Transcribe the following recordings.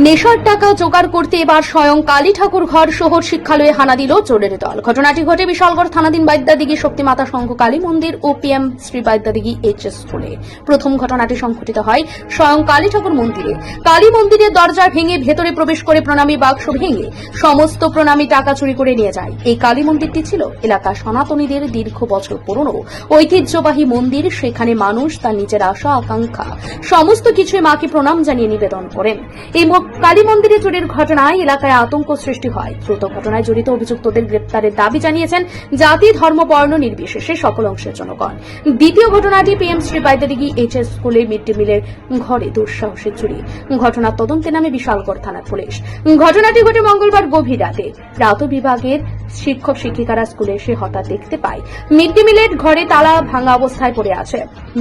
নেশার টাকা জোগাড় করতে এবার স্বয়ং কালী ঠাকুর ঘর শহর শিক্ষালয়ে হানা দিল চোরের দল। ঘটনাটি ঘটে বিশালগড় থানাধীন বাইদ্যাদিঘি শক্তিমাতা সংঘ কালী মন্দির ও PM Shri Baidyadighi H S স্কুলে। প্রথম ঘটনাটি সংঘটিত হয় স্বয়ং কালী ঠাকুর মন্দিরে। কালী মন্দিরের দরজা ভেঙে ভেতরে প্রবেশ করে প্রণামী বাক্স ভেঙে সমস্ত প্রণামী টাকা চুরি করে নিয়ে যায়। এই কালী মন্দিরটি ছিল এলাকা সনাতনীদের দীর্ঘ বছর পুরনো। ঐতিহ্যবাহী মন্দির, সেখানে মানুষ তার নিজের আশা, আকাঙ্ক্ষা, সমস্ত কিছুই মাকে প্রণাম জানিয়ে নিবেদন করেন। এই কালী মন্দিরে চুরির ঘটনায় এলাকায় আতঙ্ক সৃষ্টি হয়। দ্রুত ঘটনায় জড়িত অভিযুক্তদের গ্রেপ্তারের দাবি জানিয়েছেন জাতি, ধর্ম, বর্ণ নির্বিশেষে সকল অংশের জনগণ। দ্বিতীয় ঘটনাটি PM Shri Baidarighi H S স্কুলে মিড ডে মিলের ঘরে দুঃসাহসের চুরি। ঘটনার তদন্তে নামে বিশালগড় থানার পুলিশ। ঘটনাটি ঘটে মঙ্গলবার গভীর রাতে। রাত বিভাগের শিক্ষক শিক্ষিকারা স্কুলে এসে হঠাৎ দেখতে পায়। মিড ডে মিলের ঘরে তালা ভাঙা অবস্থায় পড়ে আছে।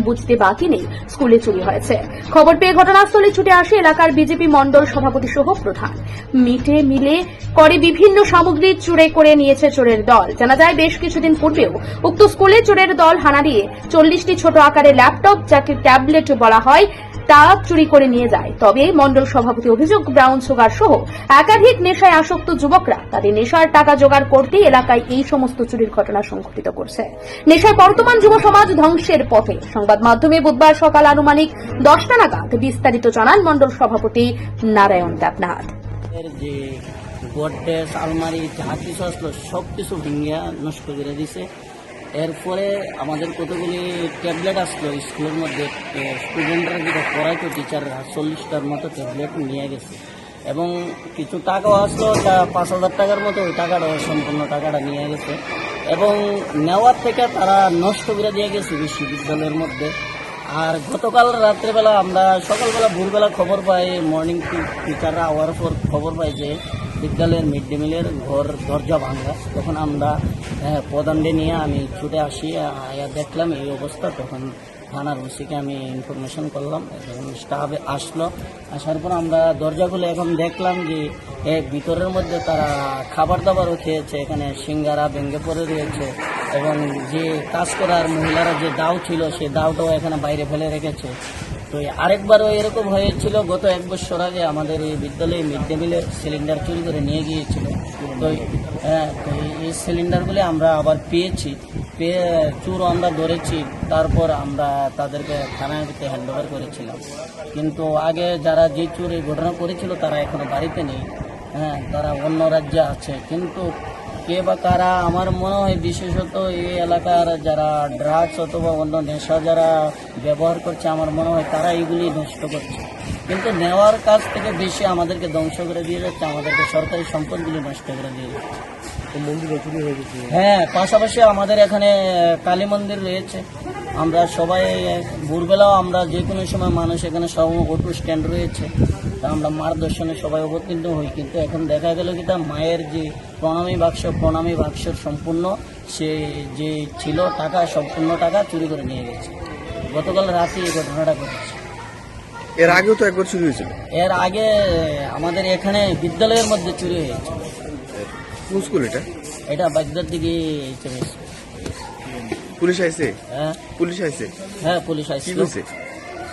বুঝতে বাকি নেই, স্কুলে চুরি হয়েছে। খবর পেয়ে ঘটনাস্থলে ছুটে আসে এলাকার বিজেপি মণ্ডল সভাপতি সহ প্রধান। মিটে মিলে করে বিভিন্ন সামগ্রী চুরে করে নিয়েছে চোরের দল। জানা যায়, বেশ কিছুদিন পূর্বেও উক্ত স্কুলে চোরের দল হানা দিয়ে চল্লিশটি ছোট আকারের ল্যাপটপ, যাকে ট্যাবলেট বলা হয় তা চুরি করে নিয়ে যায়। তবে মণ্ডল সভাপতি অভিযোগ, ব্রাউন সুগার সহ একাধিক নেশায় আসক্ত যুবকরা তাদের নেশার টাকা জোগাড় করতে এলাকায় এই সমস্ত চুরির ঘটনা সংঘটিত করছে। নেশায় বর্তমান যুব সমাজ ধ্বংসের পথে। সংবাদ মাধ্যমে বুধবার সকাল আনুমানিক দশটা নাগাদ বিস্তারিত জানান মন্ডল সভাপতি নারায়ণ দেবনাথ। যে আলমারি, যা কিছু আসলো সব কিছু ভেঙে নষ্ট করে দিছে। এরপরে আমাদের কতগুলি ট্যাবলেট আসলো স্কুলের মধ্যে স্টুডেন্টরা যেটা পড়াইতো টিচাররা চল্লিশটার মতো ট্যাবলেট নিয়ে গেছে। এবং কিছু টাকাও আসলো তা পাঁচ হাজার টাকার মতো, ওই টাকাটা, সম্পূর্ণ টাকাটা নিয়ে গেছে। এবং নেওয়ার থেকে তারা নষ্ট করে দিয়ে গেছে বিশ্ববিদ্যালয়ের মধ্যে। আর গতকাল রাত্রেবেলা আমরা সকালবেলা, ভোরবেলা খবর পাই মর্নিং টিচাররা আওয়ার পর খবর পাই যে বিদ্যালয়ের মিড ডে মিলের ঘর দরজা ভাঙা তখন আমরা আহ, প্রধানকে নিয়ে আমি ছুটে আসি আয়া দেখলাম এই অবস্থা। তখন থানার ওসিকে আমি ইনফরমেশন করলাম এবং স্টাফ আসলো। আসার পর আমরা দরজা খুলে এখন দেখলাম যে ভিতরের মধ্যে তারা খাবার দাবারও খেয়েছে এখানে সিঙ্গারা ভেঙে পড়ে রয়েছে এবং যে কাজ করার মহিলারা যে দাও ছিল সেই দাওটাও এখানে বাইরে ফেলে রেখেছে। তো আরেকবারও এরকম হয়েছিল, গত এক বছর আগে আমাদের এই বিদ্যালয়ে মিড ডে মিলের সিলিন্ডার চুরি করে নিয়ে গিয়েছিল। তো হ্যাঁ তো এই- সিলিন্ডারগুলি আমরা আবার পেয়েছি। পেয়ে চুরও আমরা ধরেছি, তারপর আমরা তাদেরকে থানায় হ্যান্ড ওভার করেছিলাম। কিন্তু আগে যারা যে চুর ঘটনা করেছিল, তারা এখনও বাড়িতে নেই। হ্যাঁ তারা অন্য রাজ্যে আছে। কিন্তু কে বা কারা আমার মনে হয় বিশেষত এই এলাকার যারা ড্রাগস অথবা অন্য নেশা যারা ব্যবহার করছে আমার মনে হয় তারা এগুলি নষ্ট করছে। কিন্তু নেওয়ার কাজ থেকে বেশি আমাদেরকে ধ্বংস করে দিয়ে যাচ্ছে আমাদেরকে সরকারি সম্পদগুলি নষ্ট করে দিয়ে যাচ্ছে। হ্যাঁ পাশাপাশি আমাদের এখানে কালী মন্দির রয়েছে। আমরা সবাই ভোরবেলাও আমরা যে কোনো সময় মানুষ এখানে সব অটো স্ট্যান্ড রয়েছে। তা আমরা মার দর্শনে সবাই অবতীর্ণ হই। কিন্তু এখন দেখা গেল কি তা মায়ের যে প্রণামী বাক্স প্রণামী বাক্সের সম্পূর্ণ সে যে ছিল টাকা সম্পূর্ণ টাকা চুরি করে নিয়ে গেছে। গতকাল রাতে এই ঘটনাটা ঘটেছে। এর আগেও তো একবার চুরি হয়েছিল? এর আগে আমাদের এখানে বিদ্যালয়ের মধ্যে চুরি হয়েছে। কোন স্কুল এটা? এটা বাগদার দিকে চলে। পুলিশ আইছে? হ্যাঁ। পুলিশ আইছে? হ্যাঁ পুলিশ কি আসছিল কইছে?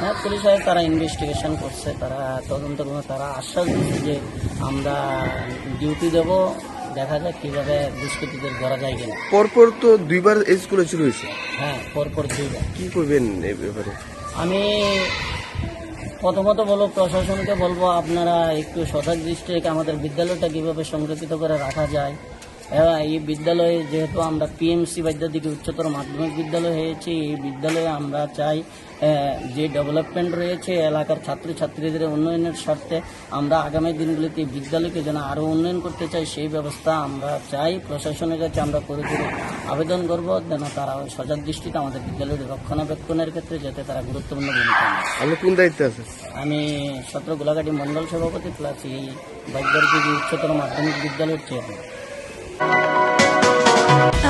হ্যাঁ পুলিশ আয় তারা ইনভেস্টিগেশন করছে তারা তদন্ত করে তারা আশ্বাস দিচ্ছে যে আমরা ডিউটি দেব দেখা যাক কীভাবে দুষ্কৃতীদের ধরা যায় কিনা। পরপর তো দুইবার এই স্কুলে চুরি হয়েছে? হ্যাঁ পরপর দুইবার। কি করবেন এই ব্যাপারে? আমি প্রথমত বলব প্রশাসনকে বলব আপনারা একটু সজাগ দৃষ্টি রেখে আমাদের বিদ্যালয়টা কীভাবে সংরক্ষিত করে রাখা যায় এবং এই বিদ্যালয়ে যেহেতু আমরা পিএমসি বাদ্যাদিকে উচ্চতর মাধ্যমিক বিদ্যালয় হয়েছে এই বিদ্যালয়ে আমরা চাই যে ডেভেলপমেন্ট রয়েছে এলাকার ছাত্রছাত্রীদের উন্নয়নের স্বার্থে আমরা আগামী দিনগুলিতে বিদ্যালয়কে যেন আরও উন্নয়ন করতে চাই সেই ব্যবস্থা আমরা চাই। প্রশাসনের কাছে আমরা করে করে আবেদন করব যেন তারা সজাগ দৃষ্টিতে আমাদের বিদ্যালয়ের রক্ষণাবেক্ষণের ক্ষেত্রে যাতে তারা গুরুত্বপূর্ণ ভূমিকা নেয় কোন দায়িত্বে আছেন আমি সত্র গোলাঘাটি মন্ডল সভাপতি প্লাস এই বাইকদারজি উচ্চতর মাধ্যমিক বিদ্যালয়ের চেয়ারম্যান